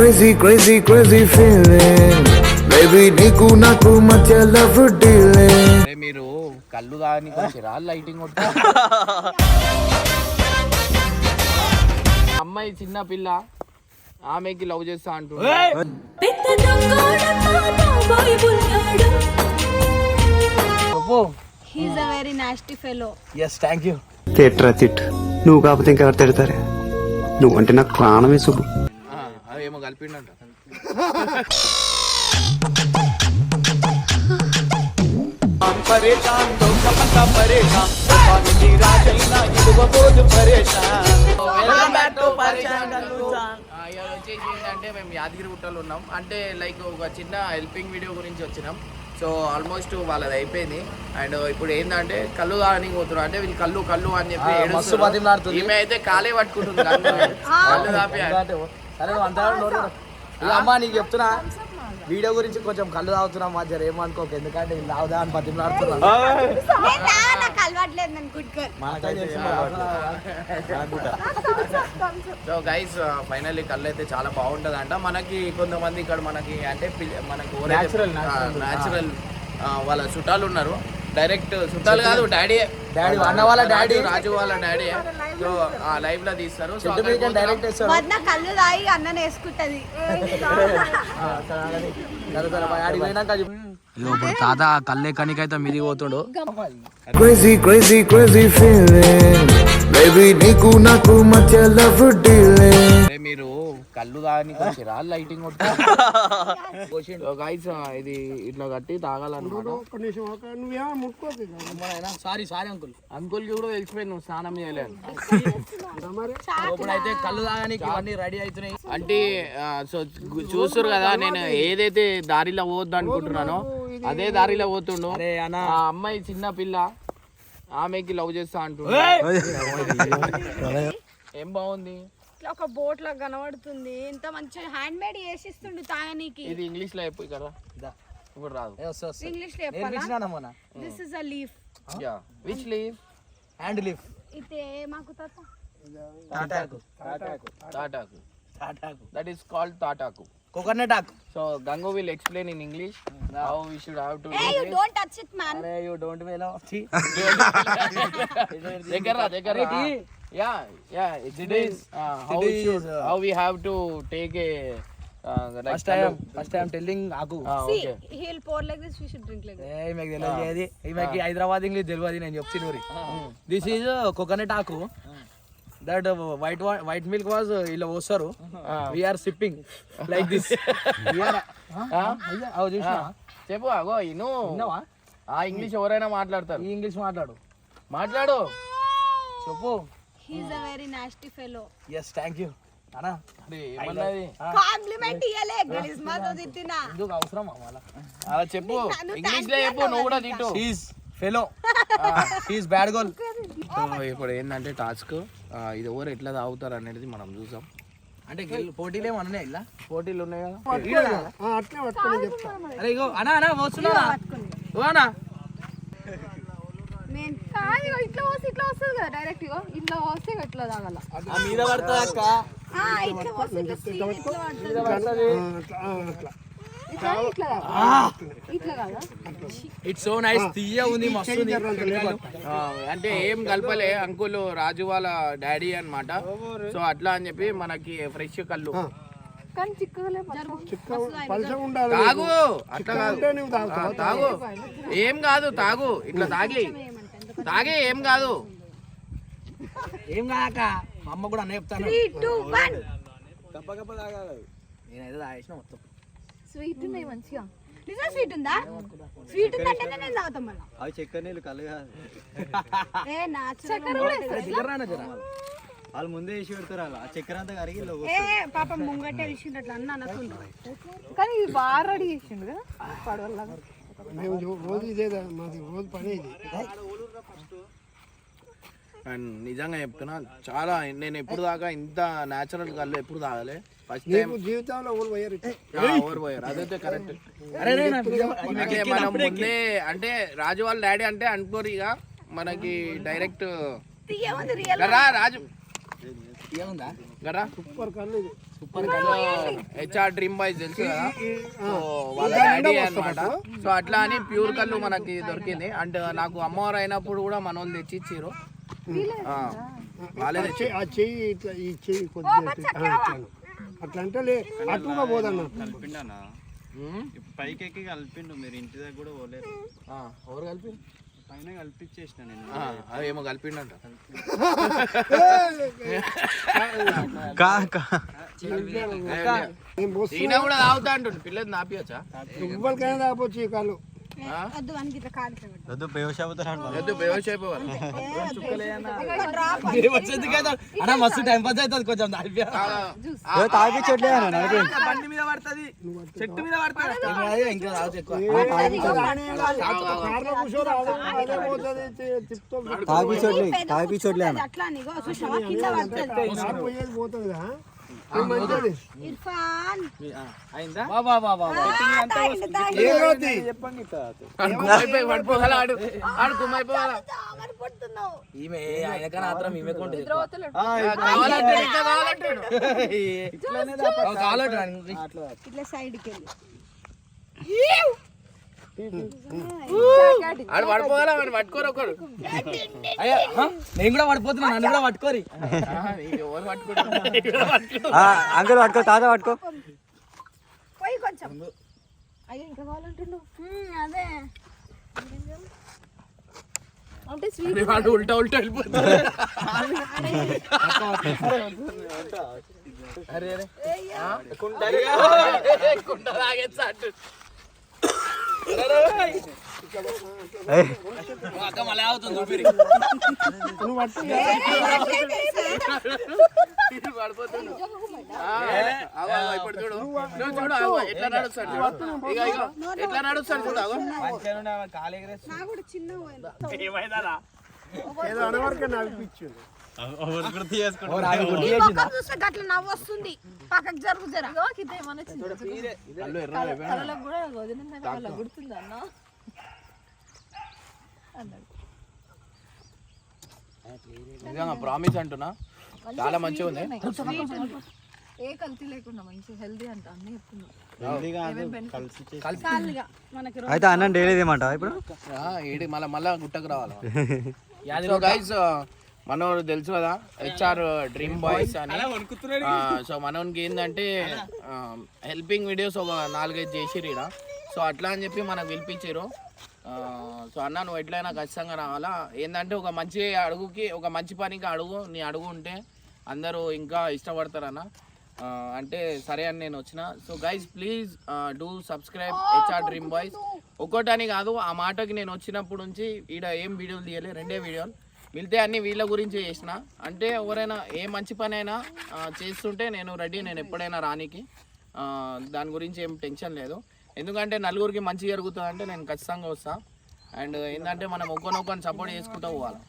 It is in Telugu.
crazy, crazy, crazy feeling. Baby, నీకు నాకు మధ్య love dealing. అరే మీరు కళ్ళు దాని కొంచెరా లైటింగ్ కొట్టు. అమ్మాయి చిన్న పిల్ల ఆమెకి లవ్ చేస్తా చెప్పు he's a very nasty fellow yes thank you తిట్టరా తిట్టు. నువ్వు కాకపోతే ఇంకెవరు తిడతారే? నువ్వంటే నాకు ప్రాణమే సుబ్బు. అదేమో కలిపిండంట. వచ్చేసి ఏంటంటే మేము యాదగిరి గుట్టలో ఉన్నాం. అంటే లైక్ ఒక చిన్న హెల్పింగ్ వీడియో గురించి వచ్చినాం. సో ఆల్మోస్ట్ వాళ్ళది అయిపోయింది. అండ్ ఇప్పుడు ఏంటంటే కళ్ళు తాగడానికి పోతున్నారు. అంటే వీళ్ళు కళ్ళు కళ్ళు అని చెప్పి. ఈమె అయితే కాలే పట్టుకుంటుంది. కళ్ళు కళ్ళు తాపి సరే నువ్వు అంతా నోరు ఇక అమ్మా నీకు చెప్తున్నా. వీడియో గురించి కొంచెం కళ్ళు తాగుతున్నాం మా జర ఏమనుకోక ఎందుకంటే వీళ్ళు తాగుదా అని గుడ్కర్ సో గైస్ ఫైనల్లీ కళ్ళు అయితే చాలా బాగుంటది అంట మనకి కొంతమంది ఇక్కడ మనకి అంటే మనకి న్యాచురల్ వాళ్ళ చుట్టాలు ఉన్నారు. డైరెక్ట్ చుట్టాలు కాదు డాడీ. డాడీ అన్న వాళ్ళ డాడీ. రాజు వాళ్ళ డాడీ. సో ఆ లైవ్లో తీస్తారు. డైరెక్ట్ వద్ద కళ్ళు తాగి అన్నం వేసుకుంటది. ఇప్పుడు తాత కళ్ళే కనికైతే మిదిగి పోతుండు. Crazy, crazy, crazy feeling. Baby, నీకు నాకు మధ్య dealing. అరే మీరు కళ్ళు తాగని కొంచెరా లైటింగ్ కొట్టు. గైస్ ఇది ఇట్లా కట్టి తాగాలన్నమాట. సారీ సారీ అంకుల్ అంకుల్కి కూడా తెలిసిపోయింది నువ్వు స్నానం చేయలేదు ఇప్పుడైతే కళ్ళు తాగడానికి ఇవన్నీ రెడీ అవుతున్నాయి. అంటే సో చూస్తురు కదా నేను ఏదైతే దారిలో పోవద్దు అనుకుంటున్నానో అదే దారిలో పోతుండు. అరే అన్న. ఆ అమ్మాయి చిన్న పిల్ల. ఆమెకి లవ్ చేస్తా అంటుండు. ఏం బాగుంది? ఇట్లా ఒక బోట్ లా కనబడుతుంది. ఇంత మంచిగా హ్యాండ్ మేడ్ చేసిస్తుండు తాగనీకి. ఇది ఇంగ్లీష్లో చెప్పు కదా ఇప్పుడు రాదు. ఇంగ్లీష్లో చెప్పాలా? This is a leaf yeah which leave hand lift ఇతే మాకు తాత. తాటాకు తాటాకు తాటాకు దట్ ఈస్ కాల్డ్ తాటాకు coconut duck. So Gango will explain in English how we should have to. Hey, do you this. don't touch it, man. Hey, you don't feel off. Dekara, dekara. Yeah, yeah. It, it is uh, how it should, is, uh, how we have to take a. Uh, like first time, first time telling Aku. Ah, See, okay. he'll pour like this. We should drink like that. Hey, make the lady. Hey, make Hyderabad English. Delwadi, I am This is uh. That white white milk was ఇలా పోస్తారు. వీఆర్ సిప్పింగ్ లైక్ దిస్ చెప్పు అగో ఇను. ఆ ఇంగ్లీష్ ఎవరైనా మాట్లాడతారు. ఈ ఇంగ్లీష్ మాట్లాడు. మాట్లాడు. చెప్పు. He is a very nasty fellow yes thank you అనా కాంప్లిమెంట్ ఇయ్యలే తిట్టినా. ఎందుకు అవసరం అలా చెప్పు. ఇంగ్లీష్లో చెప్పు నువ్వు కూడా తిట్టు. Fellow she's bad girl so ఇప్పుడు ఏంటంటే టాస్క్ ఇది ఎవరు ఎట్లా తాగుతారు అనేది మనం చూసాం అంటే గెల్- పోటీలు ఏమన్నా ఇలా? పోటీలు ఉన్నాయి కదా? అరే ఇగో అనా అనా వస్తున్నా అనా. ఇట్లా వస్తే ఇట్లా వస్తుంది కదా డైరెక్ట్ ఇగో. ఇట్లా వస్తే ఇట్లా తాగాల. మీద పడుతుంది అక్క? ఇట్స్ సో నైస్ తీయ ఉంది మస్తు అంటే ఏం కలపలే. అంకుల్ రాజు వాళ్ళ డాడీ అన్నమాట. సో అట్లా అని చెప్పి మనకి ఫ్రెష్ కళ్ళు. తాగు. అట్లా కాదు. తాగు. ఏం కాదు తాగు. ఇట్లా తాగి. తాగే? ఏం కాదు. ఏం కాక మా అమ్మ కూడా అన్న చెప్తాను. నేనైతే తాగేసిన మొత్తం. స్వీట్ ఉన్నాయి మంచిగా. నిజం స్వీట్ ఉందా? స్వీట్ ఉందంటేనే నేను తాగుతాం మళ్ళీ. అవి చక్కెర నీళ్ళు కలుగా ఏ దగ్గర రానా జరా? వాళ్ళు ముందే వేసి పెడతారు అలా. ఆ చక్కెర అంతా కరిగి ఏ పాప ముంగట తెలిసింది అట్లా అన్న అనకుండా. కానీ ఇది బాగా రెడీ చేసిండు కదా పడవల్లాగా. అండ్ నిజంగా చెప్తున్నా చాలా నేను ఎప్పుడు దాకా ఇంత నేచురల్ కళ్ళు ఎప్పుడు తాగలే. ఫస్ట్ టైం జీవితంలో ఊరు పోయారు ఓవర్ పోయారు? అదైతే కరెక్ట్ అరే మనం ముందే అంటే రాజు వాళ్ళ డాడీ అంటే అనుకోరు ఇక మనకి డైరెక్ట్ రా రాజు. సూపర్ కళ్ళు సూపర్ కళ్ళు. హెచ్ఆర్ డ్రీమ్ బాయ్స్ తెలుసు కదా? సో వాళ్ళ డాడీ అన్నమాట. సో అట్లా అని ప్యూర్ కళ్ళు మనకి దొరికింది. అండ్ నాకు అమ్మవారు అయినప్పుడు కూడా మన వాళ్ళు తెచ్చి ఇచ్చారు ఆ, చెయ్యి ఇట్లా ఈ చెయ్యి కొద్దిగా. అట్లా అంటే అటుగా పోదన్న. కలిపిండనా ఇప్పుడు పైకి ఎక్కి కలిపిండు మీరు ఇంటి దగ్గర కూడా పోలేరు ఆ, ఎవరు కలిపి పైన కల్పించేసిన నేను. అదేమో కలిపిండంట. ఈయన కూడా తాగుతా అంటుండు పిల్లలు నాపియచ్చా ఎవ్వరికైనా రాకపోవచ్చు ఈ కాళ్ళు. వద్దు. వద్దు బేవష్ అయిపోవాలి అన్న మస్తు టైం పాస్ అవుతుంది కొంచెం దాల్పియా. బండి మీద పడుతుంది. చెట్టు మీద పడుతుంది. ఇంకా అట్లా కింద పడుతుంది. కారు పోయేది పోతుంది ఈమె ఆయన కానీ ఆత్రం ఈమె కొంటే కావాలంటాడు. కావాలంటే ఇట్లా. సైడ్కి వెళ్ళి. ఆడు పడిపోగల వాడు పట్టుకోరు ఒకడు. అయ్యా హ? నేను కూడా పడిపోతున్నా నన్ను కూడా పట్టుకోరి. అంకుల్ పట్టుకో తాత పట్టుకో. పోయి కొంచెం. అయ్యో ఇంకా కావాలంటున్నావు అదే. అంటే స్వీట్ వాడు ఉల్టా ఉల్టా వెళ్ళిపోతాడు అరే అరే. కుండ తాగేస్తా అంటు అక్క మళ్ళీ అవుతుంది ఊపిరి పడిపోతాడు ఆ, ఆగు, ఆగు, ఇప్పుడు చూడు నువ్వు చూడు ఆగు, ఎట్లా నడుస్తాడు ఇగ ఎట్లా నడుస్తాడు చూడు ఆగు. ఏదో అనవరకే చూస్తే గట్ల నవ్వు వస్తుంది పక్కకు జరుగు. నిజంగా ప్రామిస్ అంటున్నా. చాలా మంచిగా ఉంది. ఏ కల్తీ లేకుండా మంచి హెల్దీ అంట అన్ని చెప్తున్నాం. అయితే అన్నం డైలీ ఏమంటావా ఇప్పుడు? ఆ, ఏడి మళ్ళా మళ్ళా గుట్టకు రావాలి? గైస్ మనోడు తెలుసు కదా హెచ్ఆర్ డ్రీమ్ బాయ్స్ అని. సో మనోనికి ఏంటంటే హెల్పింగ్ వీడియోస్ ఒక నాలుగైదు చేసిరు ఈడ. సో అట్లా అని చెప్పి మనకు పిలిపించారు సో అన్న నువ్వు ఎట్లయినా ఖచ్చితంగా రావాలా? ఏంటంటే ఒక మంచి అడుగుకి ఒక మంచి పనికి అడుగు నీ అడుగు ఉంటే అందరూ ఇంకా ఇష్టపడతారన్న అంటే సరే అని నేను వచ్చిన. So guys please do subscribe HR dream boys ఒక్కోటని కాదు ఆ మాటకి నేను వచ్చినప్పుడు నుంచి ఈడ ఏం వీడియోలు తీయలే రెండే వీడియోలు. మిగితే అన్ని వీళ్ళ గురించి చేసిన. అంటే ఎవరైనా ఏ మంచి పని అయినా చేస్తుంటే నేను రెడీ నేను ఎప్పుడైనా రానికి. దాని గురించి ఏం టెన్షన్ లేదు. ఎందుకంటే నలుగురికి మంచి జరుగుతుంది అంటే నేను ఖచ్చితంగా వస్తా. అండ్ ఏంటంటే మనం ఒక్కొనొక్కని సపోర్ట్ చేసుకుంటూ పోవాలి.